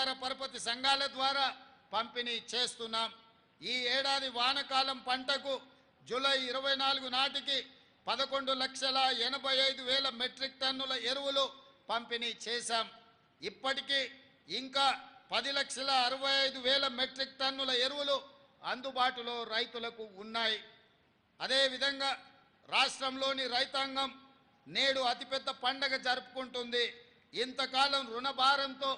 సహకార పరపతి సంఘాల ద్వారా పంపిణీ చేస్తున్నాం. ఈ ఏడాది వానకాలం పంటకు జూలై ఇరవై నాలుగు నాటికి పదకొండు లక్షల ఎనభై ఐదు వేల మెట్రిక్ టన్నుల ఎరువులు పంపిణీ చేశాం. ఇప్పటికీ ఇంకా పది లక్షల అరవై ఐదు వేల మెట్రిక్ టన్నుల ఎరువులు అందుబాటులో రైతులకు ఉన్నాయి. అదేవిధంగా రాష్ట్రంలోని రైతాంగం నేడు అతిపెద్ద పండగ జరుపుకుంటుంది. ఇంతకాలం రుణభారంతో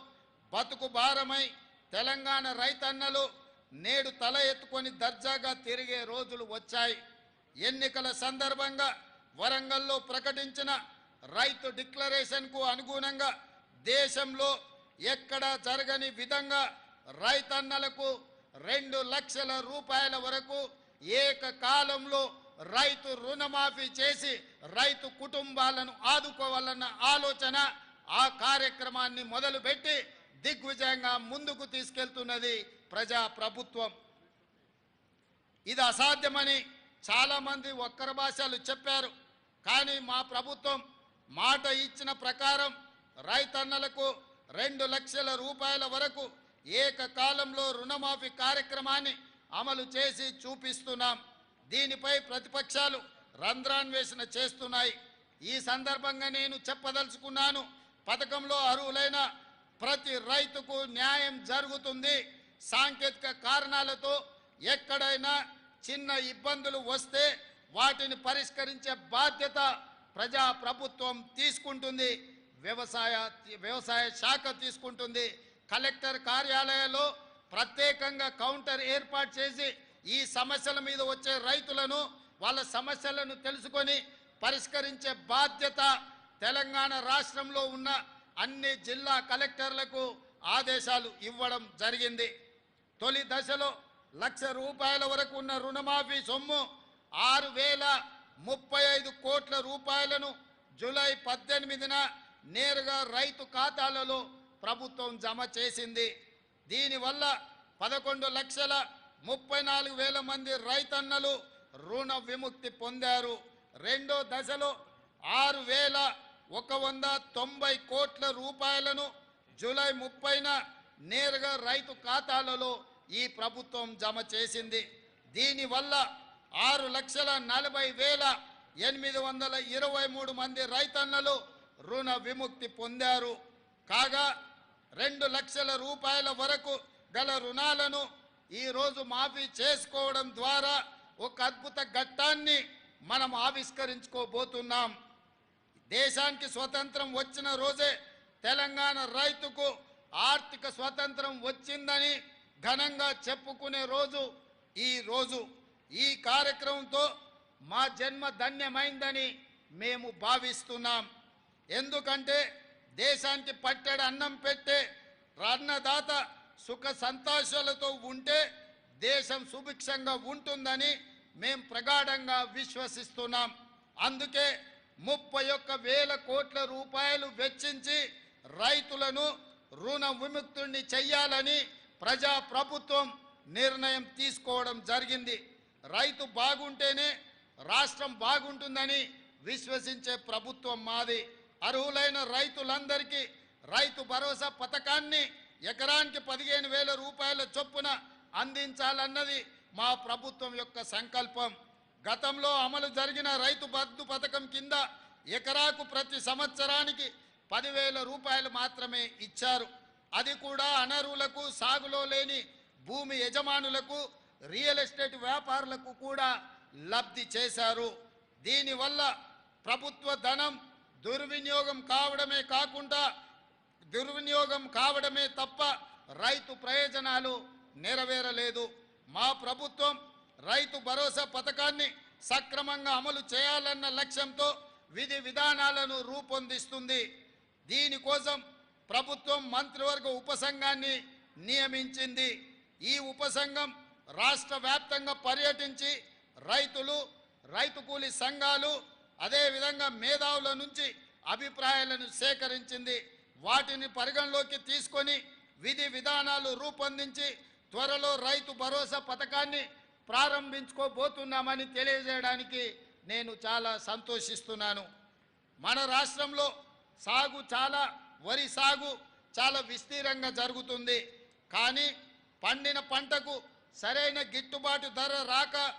బతుకు భారమై తెలంగాణ రైతన్నలు నేడు తల ఎత్తుకొని దర్జాగా తిరిగే రోజులు వచ్చాయి. ఎన్నికల సందర్భంగా వరంగల్లో ప్రకటించిన రైతు డిక్లరేషన్కు అనుగుణంగా దేశంలో ఎక్కడా జరగని విధంగా రైతన్నలకు రెండు లక్షల రూపాయల వరకు ఏకకాలంలో రైతు రుణమాఫీ చేసి రైతు కుటుంబాలను ఆదుకోవాలన్న ఆలోచన ఆ కార్యక్రమాన్ని మొదలుపెట్టి దిగ్విజయంగా ముందుకు తీసుకెళ్తున్నది ప్రజా ప్రభుత్వం. ఇది అసాధ్యమని చాలామంది ఒక్కర భాషలు చెప్పారు. కానీ మా ప్రభుత్వం మాట ఇచ్చిన ప్రకారం రైతన్నలకు రెండు లక్షల రూపాయల వరకు ఏకకాలంలో రుణమాఫీ కార్యక్రమాన్ని అమలు చేసి చూపిస్తున్నాం. దీనిపై ప్రతిపక్షాలు రంధ్రాన్వేషణ చేస్తున్నాయి. ఈ సందర్భంగా నేను చెప్పదలుచుకున్నాను పథకంలో అర్హులైన ప్రతి రైతుకు న్యాయం జరుగుతుంది. సాంకేతిక కారణాలతో ఎక్కడైనా చిన్న ఇబ్బందులు వస్తే వాటిని పరిష్కరించే బాధ్యత ప్రజా ప్రభుత్వం తీసుకుంటుంది. వ్యవసాయ వ్యవసాయ శాఖ తీసుకుంటుంది. కలెక్టర్ కార్యాలయంలో ప్రత్యేకంగా కౌంటర్ ఏర్పాటు చేసి ఈ సమస్యల మీద వచ్చే రైతులను వాళ్ళ సమస్యలను తెలుసుకొని పరిష్కరించే బాధ్యత తెలంగాణ రాష్ట్రంలో ఉన్న అన్ని జిల్లా కలెక్టర్లకు ఆదేశాలు ఇవ్వడం జరిగింది. తొలి దశలో లక్ష రూపాయల వరకు ఉన్న రుణమాఫీ సొమ్ము ఆరు వేల ముప్పై ఐదు కోట్ల రూపాయలను జూలై పద్దెనిమిదిన నేరుగా రైతు ఖాతాలలో ప్రభుత్వం జమ చేసింది. దీనివల్ల పదకొండు లక్షల ముప్పై నాలుగు వేల మంది రైతన్నలు రుణ విముక్తి పొందారు. రెండో దశలో ఆరు వేల ఒక వంద తొంభై కోట్ల రూపాయలను జూలై ముప్పైన నేరుగా రైతు ఖాతాలలో ఈ ప్రభుత్వం జమ చేసింది. దీనివల్ల ఆరు లక్షల నలభై వేల ఎనిమిది వందల ఇరవై మూడు మంది రైతన్నలు రుణ విముక్తి పొందారు. కాగా రెండు లక్షల రూపాయల వరకు గల రుణాలను ఈరోజు మాఫీ చేసుకోవడం ద్వారా ఒక అద్భుత ఘట్టాన్ని మనం ఆవిష్కరించుకోబోతున్నాం. దేశానికి స్వతంత్రం వచ్చిన రోజే తెలంగాణ రైతుకు ఆర్థిక స్వతంత్రం వచ్చిందని ఘనంగా చెప్పుకునే రోజు ఈ రోజు. ఈ కార్యక్రమంతో మా జన్మ ధన్యమైందని మేము భావిస్తున్నాం. ఎందుకంటే దేశానికి పట్టెడు అన్నం పెట్టే అన్నదాత సుఖ సంతోషాలతో ఉంటే దేశం సుభిక్షంగా ఉంటుందని మేం ప్రగాఢంగా విశ్వసిస్తున్నాం. అందుకే ముప్పై ఒక్క వేల కోట్ల రూపాయలు వెచ్చించి రైతులను రుణ విముక్తుడిని చెయ్యాలని ప్రజా ప్రభుత్వం నిర్ణయం తీసుకోవడం జరిగింది. రైతు బాగుంటేనే రాష్ట్రం బాగుంటుందని విశ్వసించే ప్రభుత్వం మాది. అర్హులైన రైతులందరికీ రైతు భరోసా పథకాన్ని ఎకరానికి పదిహేను వేల రూపాయల చొప్పున అందించాలన్నది మా ప్రభుత్వం యొక్క సంకల్పం. గతంలో అమలు జరిగిన రైతు బంధు పథకం కింద ఎకరాకు ప్రతి సంవత్సరానికి పదివేల రూపాయలు మాత్రమే ఇచ్చారు. అది కూడా అనర్హులకు సాగులో లేని భూమి యజమానులకు రియల్ ఎస్టేట్ వ్యాపారులకు కూడా లబ్ధి చేశారు. దీనివల్ల ప్రభుత్వ ధనం దుర్వినియోగం కావడమే కాకుండా దుర్వినియోగం కావడమే తప్ప రైతు ప్రయోజనాలు నెరవేరలేదు. మా ప్రభుత్వం రైతు భరోసా పథకాన్ని సక్రమంగా అమలు చేయాలన్న లక్ష్యంతో విధి విధానాలను రూపొందిస్తుంది. దీనికోసం ప్రభుత్వం మంత్రివర్గ ఉపసంఘాన్ని నియమించింది. ఈ ఉపసంఘం రాష్ట్ర వ్యాప్తంగా పర్యటించి రైతులు రైతు కూలి సంఘాలు అదేవిధంగా మేధావుల నుంచి అభిప్రాయాలను సేకరించింది. వాటిని పరిగణలోకి తీసుకొని విధి విధానాలు రూపొందించి త్వరలో రైతు భరోసా పథకాన్ని ప్రారంభించుకోబోతున్నామని తెలియజేయడానికి నేను చాలా సంతోషిస్తున్నాను. మన రాష్ట్రంలో సాగు చాలా వరి సాగు చాలా విస్తీరంగా జరుగుతుంది. కానీ పండిన పంటకు సరైన గిట్టుబాటు ధర రాక